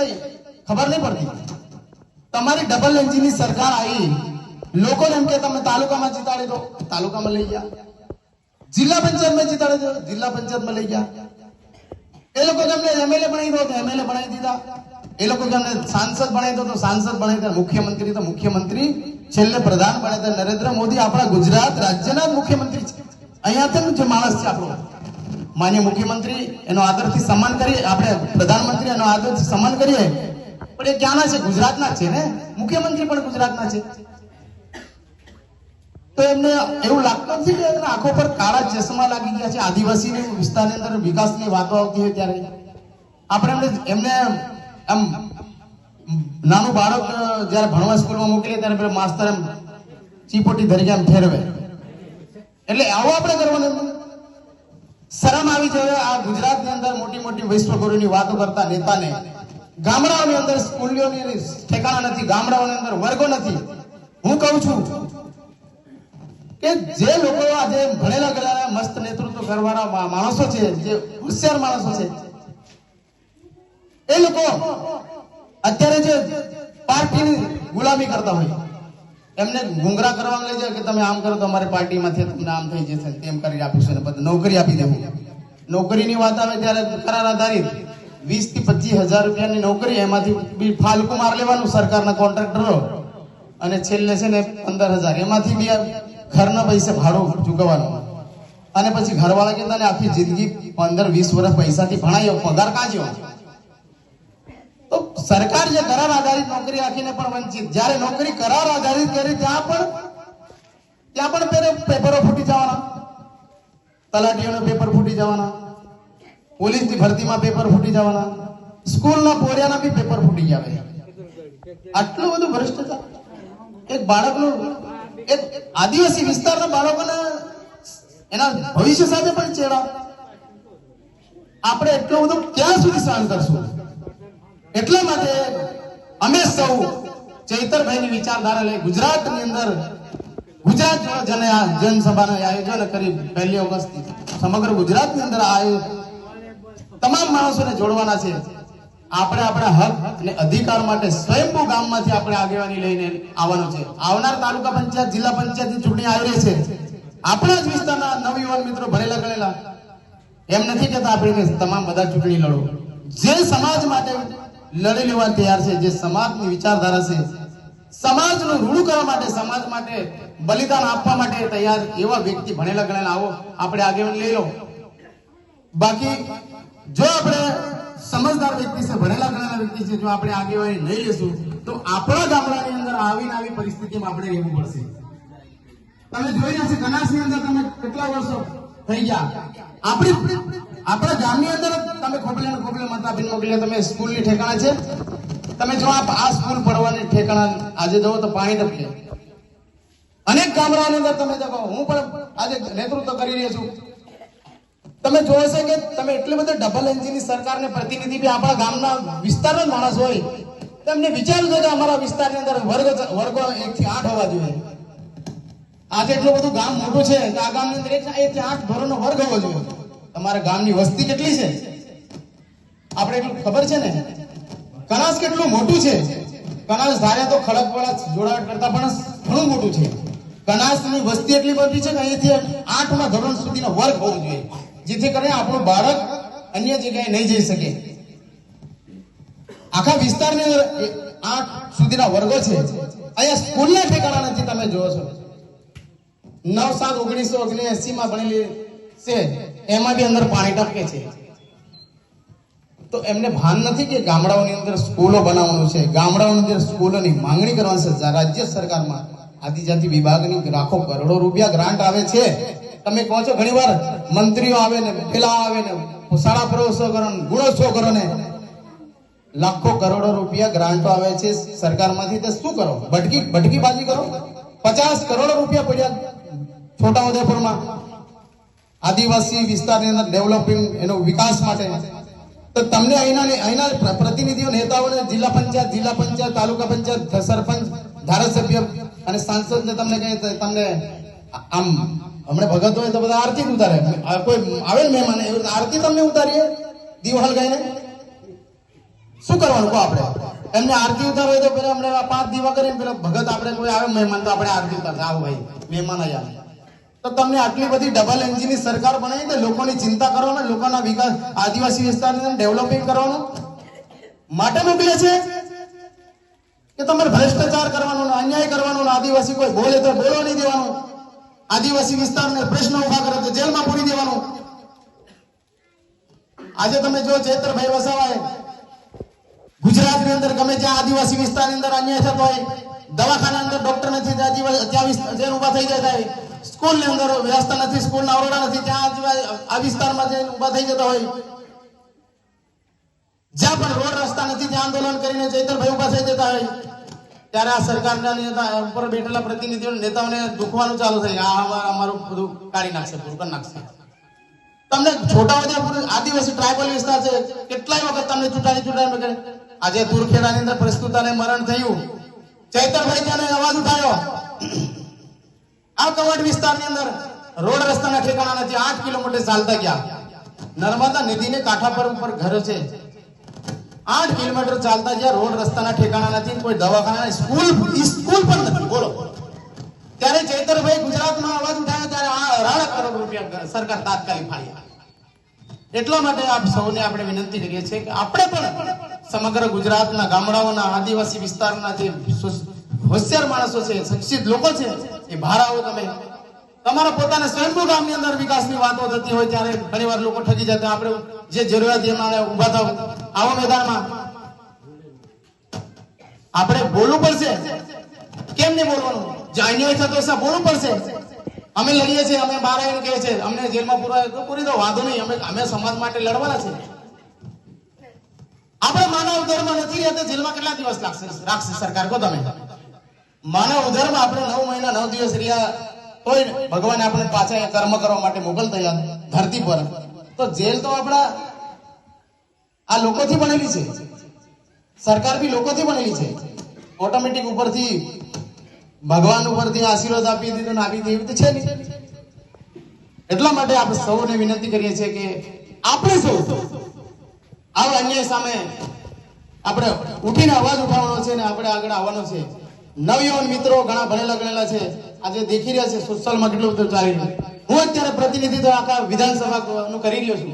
કઈ ખબર નહીં પડતી. તમારી ડબલ એન્જિનની સરકાર આવી. લોકોને એમ કે તમે તાલુકામાં જીતાડી દો. તાલુકામાં લઈ ગયા. જિલ્લા પંચાયતમાં જીતાડી દો. જિલ્લા પંચાયતમાં લઈ ગયા. એ લોકો તમને એમએલએ બનાવી દો તો એમએલએ બનાવી દીધા. એ લોકો તમને સાંસદ બનાવી દો તો સાંસદ બનાવી દીધા. મુખ્યમંત્રી તો મુખ્યમંત્રી. છેલ્લે પ્રધાન બને તો નરેન્દ્ર મોદી આપણા ગુજરાત રાજ્યના મુખ્યમંત્રી છે. અહીંયાથી જે માણસ છે આપણો. માન્ય મુખ્યમંત્રી એનો આદરથી સન્માન કરીએ, આપણે પ્રધાનમંત્રી એનો આદરથી સન્માન કરીએ. પણ એ ક્યાંના છે? ગુજરાતના છે ને? મુખ્યમંત્રી પણ ગુજરાતના છે. તો એમને એવું લાગતું નથી કે એમના આંખો પર કાળા ચશ્મા લાગી ગયા છે? આદિવાસી વિસ્તારની અંદર વિકાસની વાતો આવતી હોય ત્યારે. આપણે એમને આમ નાનું બાળક જયારે ભણવા સ્કૂલમાં મોકલીએ ત્યારે માસ્તર એમ ચીપોટી ધરી એમ ફેરવે. એટલે આવું આપણે કરવાનું. શરમ આવી જોઈએ આ ગુજરાતની અંદર મોટી મોટી વિશ્વગુરુની વાતો કરતા નેતાને. ગામડાઓની અંદર સ્કૂલોની ઠેકાણા નથી, ગામડાઓની અંદર વર્ગો નથી. હું કહું છું કે જે લોકો આજે ભણેલા ગયેલા મસ્ત નેતૃત્વ કરવાના માણસો છે, જે હોશિયાર માણસો છે, એ લોકો અત્યારે જે પાર્ટીની ગુલામી કરતા હોય એમને ગુંગરા કરવા લઈ જાય કે તમે આમ કરો તો અમારી પાર્ટીમાંથી તમને આમ થઈ જશે, તેમ કરી આપીશું ને પછી નોકરી આપી દેવું. નોકરીની વાત આવે ત્યારે કરાર આધારિત વીસથી પચીસ હજાર રૂપિયાની નોકરી એમાંથી બી ફાલકુ માર લેવાનું સરકારના કોન્ટ્રાક્ટરો અને છેલ્લે છે ને પંદર હજાર. એમાંથી બી ઘરના પૈસે ભાડું ચૂકવવાનું. અને પછી ઘરવાળા કે ને, આખી જિંદગી પંદર વીસ વર્ષ પૈસાથી ભણાયો, પગાર કાં જ્યો તો સરકાર જે કરાર આધારિત નોકરી રાખીને પણ વંચિત, જ્યારે નોકરી કરાર આધારિત કરી, ત્યાં પણ ત્યાં પણ પેરે પેપરો ફૂટી જવાના. તલાટીઓના પેપર ફૂટી જવાના. પોલીસની ભરતીમાં પેપર ફૂટી જવાના. સ્કૂલના પોરિયાના બી પેપર ફૂટી જાવે આટલું બધું ભ્રષ્ટાચાર. એક બાળકનું એક આદિવાસી વિસ્તારના બાળકોને એના ભવિષ્ય સાથે પણ ચેડા. આપણે એટલું બધું ક્યાં સુધી સહન કરશું? એટલા માટે અમે સૌ ચૈતરભાઈની વિચારધારા લઈ ગુજરાતની અંદર ગુજરાત જન જનસભાનું આયોજન કરી પહેલી ઓગસ્ટ સમગ્ર ગુજરાતની અંદર તમામ માણસોને જોડવાના છે. આપણે આપણા હક અને અધિકાર માટે સ્વયંભૂ ગામમાંથી આપણે આગેવાની લઈને આવવાનું છે. આવનાર તાલુકા પંચાયત, જિલ્લા પંચાયતની ચૂંટણી આવી રહી છે. આપણા જ વિસ્તારના નવયુવાન મિત્રો ભણેલા ગણેલા, એમ નથી કહેતા આપણે તમામ બધા ચૂંટણી લડો. જે સમાજ માટે લડી લેવા તૈયાર છે. જે સમાજની વિચારધારા છે, સમાજનું રૂડું કરવા માટે, સમાજ માટે બલિદાન આપવા માટે તૈયાર એવા વ્યક્તિ ભણેલા ગણેલા. આવો, આપણે આગેવાન લઈ લો. બાકી, જો આપણે સમજદાર વ્યક્તિ છે, ભણેલા ગણેલા વ્યક્તિ છે, જો આપણે આગેવાની નહીં લેશું તો આપણા ગામડાની અંદર આવીને આવી પરિસ્થિતિમાં આપણે રહેવું પડશે. તમે જોઈ રહ્યા છે, કનાસની અંદર તમે કેટલા વર્ષો થઈ ગયા? આપણી આપણા ગામની અંદર તમે ખોબલે ને ખોબલે મત આપીને મોકલ્યા તમે સ્કૂલની ઠેકાણા છે? તમે જો આપ આ સ્કૂલ પડવાની ઠેકાણા આજે જવો તો પાણી ટપકે અનેક ગામડાઓની અંદર તમે જગો હું પણ આજે નેતૃત્વ કરી રહ્યો છું. તમે જોવો છે કે તમે એટલે બધા ડબલ એન્જિનની સરકારને પ્રતિનિધિ બી આપણા ગામના વિસ્તારના માણસ હોય. તમને વિચાર્યું છે કે અમારા વિસ્તારની અંદર વર્ગ વર્ગો એક થી આઠ હોવા જોઈએ. આજે એટલું બધું ગામ મોટું છે, તો આ ગામની અંદર એક થી આઠ ધોરણનો વર્ગ હોવો જોઈએ. તમારા ગામની વસ્તી કેટલી છે? આપણે ખબર છે ને? કનાસ કેટલું મોટું છે? કનાસ ધારે તો ખડકવાળા જોડાવટ કરતા પણ ઘણું મોટું છે. કનાસની વસ્તી એટલી બધી છે કે અહીંથી આઠમા ધોરણ સુધીનો વર્ગ હોવો જોઈએ, જેથી કરીને આપણું બાળક અન્ય જગ્યાએ નહીં જઈ શકે. આખા વિસ્તારની અંદર આઠ સુધીના વર્ગો છે. અહીંયા સ્કૂલના ઠેકાણા નથી, તમે જોવો છો. નવ સાત ઓગણીસો ઓગણએસી માં ભણેલી છે. એમાં બી અંદર પાણી ટપકે છે. તો એમને ભાન નથી કે ગામડાઓની અંદર સ્કૂલો બનાવવાનું છે? ગામડાઓની અંદર સ્કૂલોની માંગણી કરવાની છે? રાજ્ય સરકારમાં આદિજાતિ વિભાગની લાખો કરોડો રૂપિયા ગ્રાન્ટ આવે છે. તમે કહો છો ઘણી વાર મંત્રીઓ આવે ને પેલા આવે ને શાળા પ્રવેશો કરો ને ગુણોત્સવ કરો લાખો કરોડો રૂપિયા ગ્રાન્ટો આવે છે સરકારમાંથી, તો શું કરો? ભટકી, ભટકીબાજી કરો? પચાસ કરોડ રૂપિયા પડ્યા છોટાઉદેપુરમાં આદિવાસી વિસ્તારની અંદર ડેવલપિંગ એનો વિકાસ માટે. તો તમને અહીંના અહીંના પ્રતિનિધિઓ, નેતાઓને જિલ્લા પંચાયત જિલ્લા પંચાયત, તાલુકા પંચાયત સરપંચ, ધારાસભ્ય અને સાંસદને તમને કહે તમને આમ હમણે ભગત હોય તો બધા આરતી ઉતારે. કોઈ આવે ને મહેમાન એવી આરતી તમને ઉતારીએ? દિવાલ ગઈને? શું કરવાનું કહો આપણે? એમને આરતી ઉતારવી હોય તો પેલા હમણાં પાંચ દીવા કરીને પેલા ભગત આપણે કોઈ આવે મહેમાન તો આપણે આરતી ઉતારશે આવો ભાઈ, મહેમાન આવ્યા તો તમને આટલી બધી ડબલ એન્જિનની સરકાર બનાવી તો લોકોની ચિંતા કરવાનો, લોકોના વિકાસ, આદિવાસી વિસ્તારને ડેવલપિંગ કરવાનું. માટે મોકલે છે કે તમારે ભ્રષ્ટાચાર કરવાનો, અન્યાય કરવાનો, આદિવાસી કોઈ બોલે તો બોલો નહીં દેવાનું. આદિવાસી વિસ્તારને પ્રશ્ન ઊભા કરે તો જેલમાં પૂરી દેવાનું. આજે તમે જો ચેતરભાઈ વસાવાએ ગુજરાતની અંદર ગમે ત્યાં આદિવાસી વિસ્તારની અંદર અન્યાય થતો હોય, દવાખાના અંદર ત્યાં ત્યાં ત્યાં ત્યાં બેઠેલા પ્રતિનિધિઓ, નેતાઓને દુખવાનું ચાલુ થઈ નાખશે, પૂરું કરી નાખશે. તમને આદિવાસી ટ્રાઇબલ વિસ્તાર છે, કેટલાય વખત તમને ચૂંટાણી ચૂંટાણી આજે તુરખેડાની અંદર પ્રસ્તુતાને મરણ થયું. ચૈતરભાઈ, ત્યાંને અવાજ ઉઠાવ્યો આ કવાટ વિસ્તારની અંદર રોડ રસ્તાના ઠેકાણા નથી આઠ કિલોમીટર ચાલતા ગયા. નર્મદા નદીને કાંઠા પર ઉપર ઘર છે. આઠ કિલોમીટર ચાલતા ગયા રોડ રસ્તાના ઠેકાણા નથી કોઈ દવાખાના સ્કૂલ સ્કૂલ પણ નથી. બોલો. ત્યારે ચૈતરભાઈ ગુજરાતમાં અવાજ ઉઠાવ્યો ત્યારે આ અઢાર કરોડ રૂપિયા સરકાર તાત્કાલિક ફાળી. એટલા માટે આપ સૌને આપણે વિનંતી કરીએ છીએ કે આપણે પણ સમગ્ર ગુજરાતના ગામડાઓના આદિવાસી વિસ્તારના જે હોશિયાર માણસો છે, શિક્ષિત લોકો છે, એ બહાર આવો તમે. તમારા પોતાના સ્વયંભૂ ગામની અંદર વિકાસની વાતો થતી હોય ત્યારે ઘણીવાર લોકો ઠગી જતા. આપણે જે જરૂરિયાત ઊભા થાવ. આવો મેદાનમાં. આપણે બોલવું પડશે. કેમ નહીં બોલવાનું? જે અન્યાય થતો હશે બોલવું પડશે. અમે લડીએ છીએ, અમે બહાર આવીને કહે છે, અમને જેલમાં પૂરા તો પૂરી દો, વાંધો નહીં, અમે અમે સમાજ માટે લડવાના છે આપણે માનવ ધર્મ નથી જેલમાં કેટલા દિવસ લાગશે રાખશે સરકાર? કહો તમે. માનવ ધર્મ આપણે નવ મહિના, નવ દિવસ રહ્યા હોય ને, ભગવાન આપણે પાછા કર્મ કરવા માટે મોકલતા ધરતી પર. તો જેલ તો આપણા આ લોકોથી બનેલી છે. સરકાર બી લોકોથી બનેલી છે. ઓટોમેટિક ઉપરથી ભગવાન ઉપરથી આશીર્વાદ આપી દીધો ને આપી દીધું છે નહીં. એટલા માટે આપણે સૌને વિનંતી કરીએ છીએ કે આપણે સૌ આવા અન્યાય સામે આપણે ઉઠીને અવાજ ઉઠાવવાનો છે ને આપણે આગળ આવવાનો છે. નવયુવાન મિત્રો ઘણા ભણેલા ગણેલા છે. આજે દેખી રહ્યા છે સોશિયલમાં કેટલું ચાલી હું અત્યારે પ્રતિનિધિત્વ આખા વિધાનસભા નું કરી રહ્યો છું.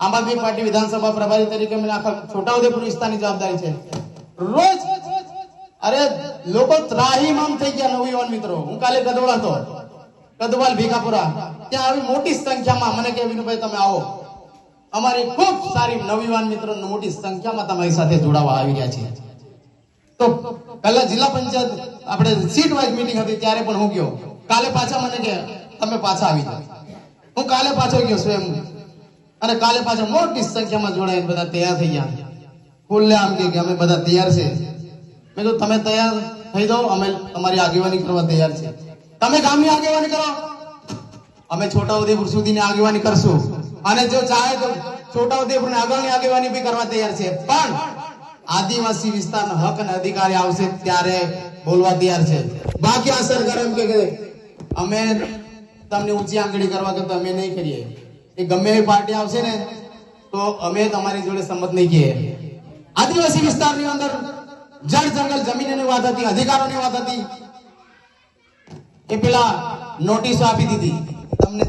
આમ આદમી પાર્ટી વિધાનસભા પ્રભારી તરીકે મને આખા છોટાઉદેપુર વિસ્તારની જવાબદારી છે. રોજ અરે લોકો ત્રાહીમામ થઈ ગયા નવયુવાન મિત્રો. હું કાલે ગદોળ હતો. કદવાલ ભીખાપુરા. ત્યાં આવી મોટી સંખ્યામાં મને કે વિનુભાઈ, તમે આવો. અમારી ખૂબ સારી નવયુવાન મિત્રો મોટી સંખ્યામાં તમારી સાથે જોડાવા આવી રહ્યા છે તો પહેલા જિલ્લા પંચાયત આપણે સીટ વાઇઝ મિટિંગ હતી, ત્યારે પણ હું ગયો. કાલે પાછા મને કે, તમે પાછા આવી જાઓ. હું કાલે પાછો ગયો સ્વયં. અને કાલે પાછા મોટી સંખ્યામાં જોડાઈને બધા તૈયાર થઈ ગયા. ખુલ્લે આમ કે અમે બધા તૈયાર છે. મેં કીધું, તમે તૈયાર થઈ જાઓ, અમે તમારી આગેવાની કરવા તૈયાર છે. તમે ગામની આગેવાની કરો. અમે છોટાઉદેપુર સુધીની આગેવાની કરશું. અને જો ચાહે તો છોટાઉદેપુરની આગળની આગેવાની બી કરવા તૈયાર છે. પણ આદિવાસી વિસ્તારના હક અને અધિકારી આવશે ત્યારે બોલવા તૈયાર છે. બાકી આ સરકાર એમ કે અમે તમને ઊંચી આંગળી કરવા કરતા અમે નહીં કરીએ. એ ગમે એવી પાર્ટી આવશે ને, તો અમે તમારી જોડે સંમત નહીં કહીએ. આદિવાસી વિસ્તારની અંદર જળ જંગલ જમીનની વાત હતી, અધિકારોની વાત હતી. એ પેલા નોટિસો આપી દીધી. તમને